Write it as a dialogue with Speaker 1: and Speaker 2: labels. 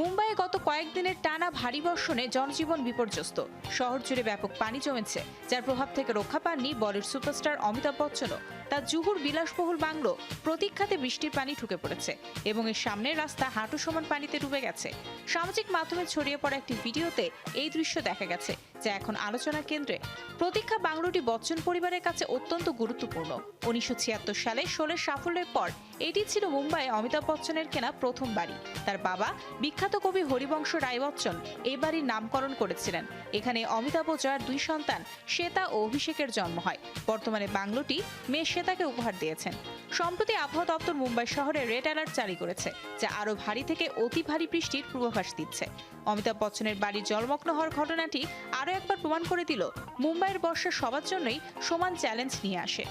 Speaker 1: মুম্বাইয়ে গত কয়েকদিনের টানা ভারী বর্ষণে জনজীবন বিপর্যস্ত। শহর জুড়ে ব্যাপক পানি জমেছে, যার প্রভাব থেকে রক্ষা পাননি বলিউড সুপারস্টার অমিতাভ বচ্চনও। তার জুহুর বিলাসবহুল বাংলো প্রতীক্ষাতে বৃষ্টির পানি ঢুকে পড়েছে এবং এর সামনের রাস্তা হাঁটু সমান পানিতে ডুবে গেছে। সামাজিক মাধ্যমে ছড়িয়ে পড়া একটি ভিডিওতে এই দৃশ্য দেখা গেছে, যা এখন আলোচনার কেন্দ্রে। প্রতীক্ষা বাংলোটি বচ্চন পরিবারের কাছে অত্যন্ত গুরুত্বপূর্ণ। উনিশশো ছিয়াত্তর সালে শোলের সাফল্যের পর এটি ছিল মুম্বাইয়ে অমিতাভ বচ্চনের কেনা প্রথম বাড়ি। তার বাবা বিখ্যাত কবি হরিবংশ রায় বচ্চন এই বাড়ির নামকরণ করেছিলেন। এখানে অমিতাভ জয়ার দুই সন্তান শ্বেতা ও অভিষেকের জন্ম হয়। বর্তমানে বাংলোটি মেয়ে শ্বেতাকে উপহার দিয়েছেন। সম্প্রতি আবহাওয়া দপ্তর মুম্বাই শহরে রেড অ্যালার্ট জারি করেছে, যা আরও ভারী থেকে অতি ভারী বৃষ্টির পূর্বাভাস দিচ্ছে। অমিতাভ বচ্চনের বাড়ি জলমগ্ন হওয়ার ঘটনাটি আরও একবার প্রমাণ করে দিল, মুম্বাইয়ের বর্ষা সবার জন্যই সমান চ্যালেঞ্জ নিয়ে আসে।